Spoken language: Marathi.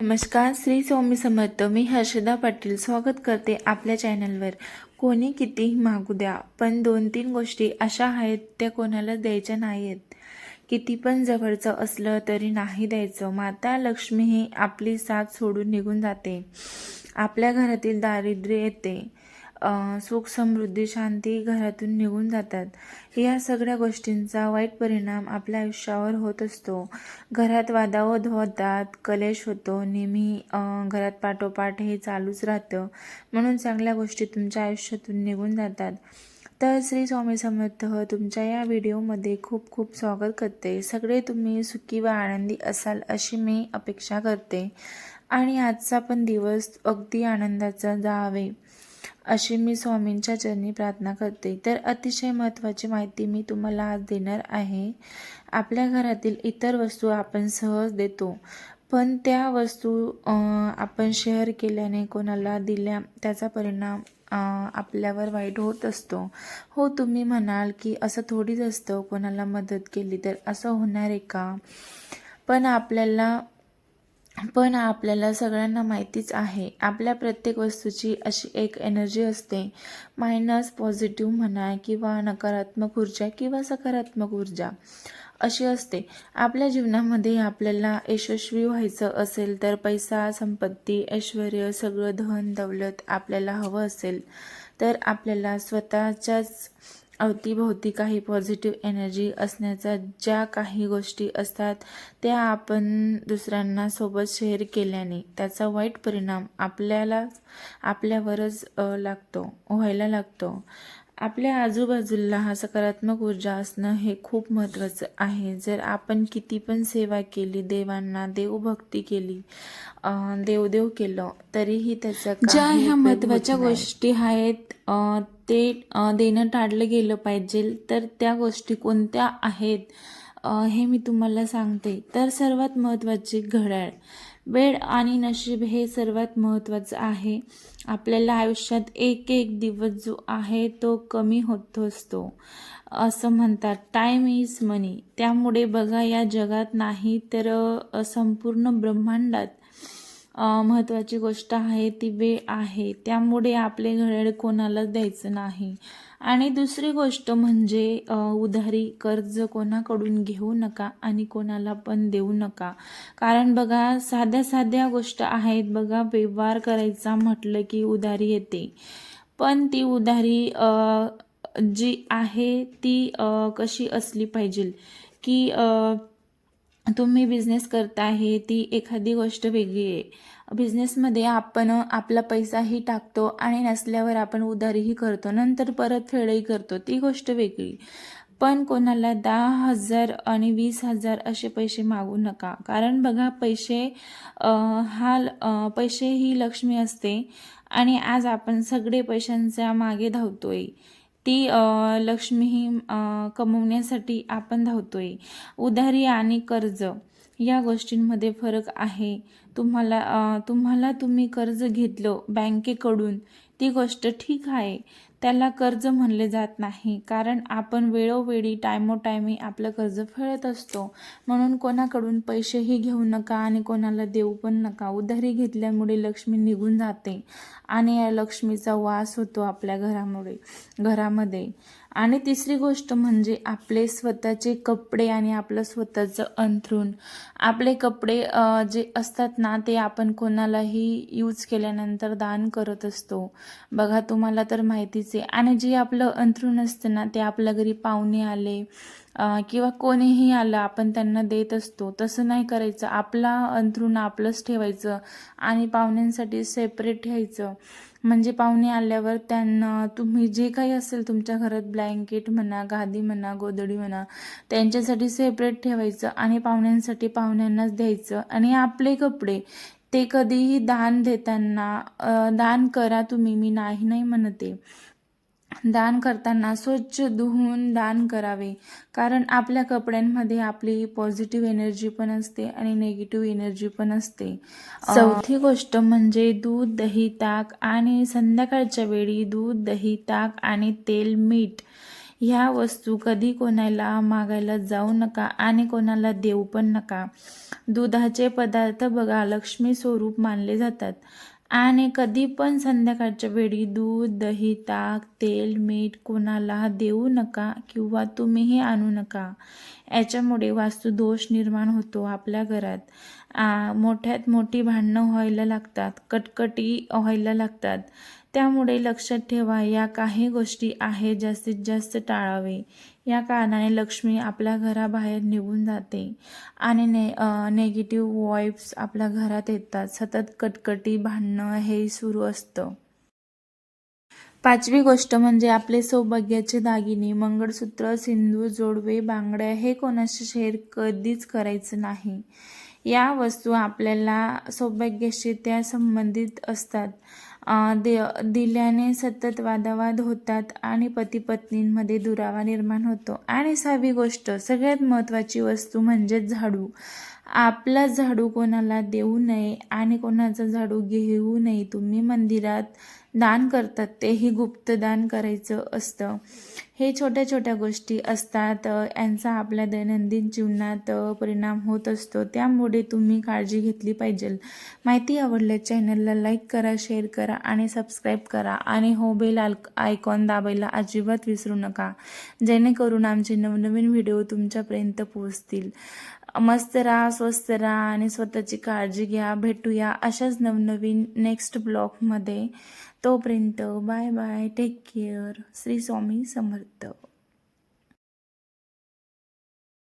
नमस्कार श्री स्वामी समर्थ. मी हर्षदा पाटील स्वागत करते आपल्या चॅनलवर. कोणी कितीही मागू द्या पण दोन तीन गोष्टी अशा आहेत त्या कोणाला द्यायच्या नाही आहेत किती पण जवळचं असलं तरी नाही द्यायचं. माता लक्ष्मी ही आपली साथ सोडून निघून जाते. आपल्या घरातील दारिद्र्य येते. सुख समृद्धी शांती घरातून निघून जातात. या सगळ्या गोष्टींचा वाईट परिणाम आपल्या आयुष्यावर होत असतो. घरात वादावद होतात कलेश होतो नेहमी घरात पाठोपाठ हे चालूच राहतं. म्हणून चांगल्या गोष्टी तुमच्या आयुष्यातून निघून जातात. तर श्री स्वामी समर्थ तुमच्या या व्हिडिओमध्ये खूप खूप स्वागत करते. सगळे तुम्ही सुखी व आनंदी असाल अशी मी अपेक्षा करते. आणि आजचा पण दिवस अगदी आनंदाचा जावे. अशी मी स्वामींच्या चरणी प्रार्थना करते. तर अतिशय महत्त्वाची माहिती मी तुम्हाला आज देणार आहे. आपल्या घरातील इतर वस्तू आपण सहज देतो. पण त्या वस्तू आपण शेअर केल्याने कोणाला दिल्या त्याचा परिणाम आपल्यावर वाईट होत असतो. हो तुम्ही म्हणाल की असं थोडीच असतं कोणाला मदत केली तर असं होणार आहे का? पण आपल्याला पण आपल्याला सगळ्यांना माहितीच आहे. आपल्या प्रत्येक वस्तूची अशी एक एनर्जी असते. मायनस पॉझिटिव्ह म्हणा किंवा नकारात्मक ऊर्जा किंवा सकारात्मक ऊर्जा अशी असते. आपल्या जीवनामध्ये आपल्याला यशस्वी व्हायचं असेल तर पैसा संपत्ती ऐश्वर सगळं धन दौलत आपल्याला हवं असेल तर आपल्याला स्वतःच्याच अवतीभोवती काही पॉझिटिव्ह एनर्जी असण्याच्या ज्या काही गोष्टी असतात त्या आपण दुसऱ्यांना सोबत शेअर केल्याने त्याचा वाईट परिणाम आपल्याला आपल्यावरच लागतो व्हायला लागतो. आपल्या आजूबाजूला हा सकारात्मक ऊर्जा असणं हे खूप महत्त्वाचं आहे. जर आपण किती पण सेवा केली देवांना देवभक्ती केली देवदेव केलं तरीही त्याचा ज्या ह्या महत्त्वाच्या. गोष्टी आहेत ते देणं टाळलं गेलं पाहिजे तर त्या गोष्टी कोणत्या आहेत हे मी तुम्हाला सांगते. तर सर्वात महत्त्वाची घड्याळ. वेळ आणि नशीब हे सर्वात महत्त्वाचं आहे. आपल्याला आयुष्यात एक एक दिवस जो आहे तो कमी होत असतो. असं म्हणतात टाईम इज मनी त्यामुळे बघा या जगात नाही तर संपूर्ण ब्रह्मांडात महत्त्वाची गोष्ट आहे ती वेळ आहे. त्यामुळे आपले घड्याळ कोणालाच द्यायचं नाही. आणि दुसरी गोष्ट म्हणजे उधारी कर्ज कोणाकडून घेऊ नका आणि कोणाला पण देऊ नका. कारण बघा साध्या साध्या गोष्ट आहेत. बघा व्यवहार करायचा म्हटलं की उधारी येते. पण ती उधारी जी आहे ती कशी असली पाहिजे? की तुम्ही बिझनेस करताय ती एखादी गोष्ट वेगळी आहे. बिझनेसमध्ये आपण आपला पैसाही टाकतो आणि नसल्यावर आपण उधारीही करतो नंतर परतफेडही करतो ती गोष्ट वेगळी. पण कोणाला दहा हजार आणि वीस हजार असे पैसे मागू नका. कारण बघा पैसे हा पैसे ही लक्ष्मी असते आणि आज आपण सगळे पैशांच्या मागे धावतोय. ती लक्ष्मी ही कमवण्यासाठी आपण धावतोय. उधारी आणि कर्ज. या गोष्टींमध्ये फरक आहे. तुम्हाला तुम्हाला तुम्ही कर्ज घेतलं बँकेकडून ती गोष्ट ठीक आहे. त्याला कर्ज म्हणले जात नाही. कारण आपण वेळोवेळी टायमोटायमी आपलं कर्ज फेडत असतो. म्हणून कोणाकडून पैसेही घेऊ नका आणि कोणाला देऊ पण नका. उधारी घेतल्यामुळे लक्ष्मी निघून जाते आणि या लक्ष्मीचा वास होतो आपल्या घरामुळे घरामध्ये. आणि तिसरी गोष्ट म्हणजे आपले स्वतःचे कपडे आणि आपलं स्वतःचं अंथरूण. आपले कपडे जे असतात ना ते आपण कोणालाही यूज केल्यानंतर दान करत असतो. बघा तुम्हाला तर माहितीच आहे. आणि जे आपलं अंथरूण असतं ना ते आपल्या घरी पाहुणे आले किंवा कोणीही आलं आपण त्यांना देत असतो. तसं नाही करायचं. आपला अंथरूण आपलंच ठेवायचं आणि पाहुण्यांसाठी सेपरेट ठेवायचं. म्हणजे पाहुणे आल्यावर त्यांना तुम्ही जे काही असेल तुमच्या घरात ब्लँकेट म्हणा गादी म्हणा गोदडी म्हणा त्यांच्यासाठी सेपरेट ठेवायचं आणि पाहुण्यांसाठी पाहुण्यांनाच द्यायचं. आणि आपले कपडे ते कधीही दान देताना दान करा तुम्ही. मी नाही नाही म्हणते. दान करताना स्वच्छ धुवून दान करावे. कारण आपल्या कपड्यांमध्ये आपली पॉझिटिव्ह एनर्जी पण असते आणि नेगेटिव्ह एनर्जी पण असते. चौथी गोष्ट म्हणजे दूध दही ताक आणि संध्याकाळच्या वेळी दूध दही ताक आणि तेल मीठ ह्या वस्तू कधी कोणाला मागायला जाऊ नका आणि कोणाला देऊ पण नका. दुधाचे पदार्थ बघा लक्ष्मी स्वरूप मानले जातात. आणि कधी पण संध्याकाळच्या वेळी दूध दही ताक तेल मीठ कोणाला देऊ नका किंवा तुम्हीही आणू नका. याच्यामुळे वास्तुदोष निर्माण होतो आपल्या घरात. मोठ्यात मोठी भांडणं व्हायला लागतात कटकटी व्हायला लागतात. त्यामुळे लक्षात ठेवा या काही गोष्टी आहेत जास्तीत जास्त टाळावे. या कारणाने लक्ष्मी आपल्या घराबाहेर निघून जाते आणि ने नेगेटिव्ह वॉइब्स आपल्या घरात येतात. सतत कटकटी भांडणं हे सुरू असतं. पाचवी गोष्ट म्हणजे आपले सौभाग्याचे दागिने मंगळसूत्र सिंदूर जोडवे बांगड्या हे कोणाशी शेअर कधीच करायचं नाही. या वस्तू आपल्याला सौभाग्याशी त्या संबंधित असतात. दे दिल्याने सतत वादावाद होतात आणि पती पत्नींमध्ये दुरावा निर्माण होतो. आणि सहावी गोष्ट सगळ्यात महत्त्वाची वस्तू म्हणजे झाडू. आपला झाडू कोणाला देऊ नये आणि कोणाचा झाडू घेऊ नये. तुम्ही मंदिरात दान करतात तेही गुप्तदान करायचं असतं. हे छोट्या छोट्या गोष्टी असतात. यांचा आपल्या दैनंदिन जीवनात परिणाम होत असतो. त्यामुळे तुम्ही काळजी घेतली पाहिजे. माहिती आवडल्या चॅनलला लाईक करा शेअर करा आणि सबस्क्राईब करा. आणि हो बेल आयकॉन दाबायला अजिबात विसरू नका. जेणेकरून आमचे नवनवीन व्हिडिओ तुमच्यापर्यंत पोहोचतील. मस्त राहा स्वस्त राहा आणि स्वतःची काळजी घ्या भेटूया अशाच नवनवीन नेक्स्ट ब्लॉगमध्ये तोपर्यंत bye bye take care Shri Swami Samarth.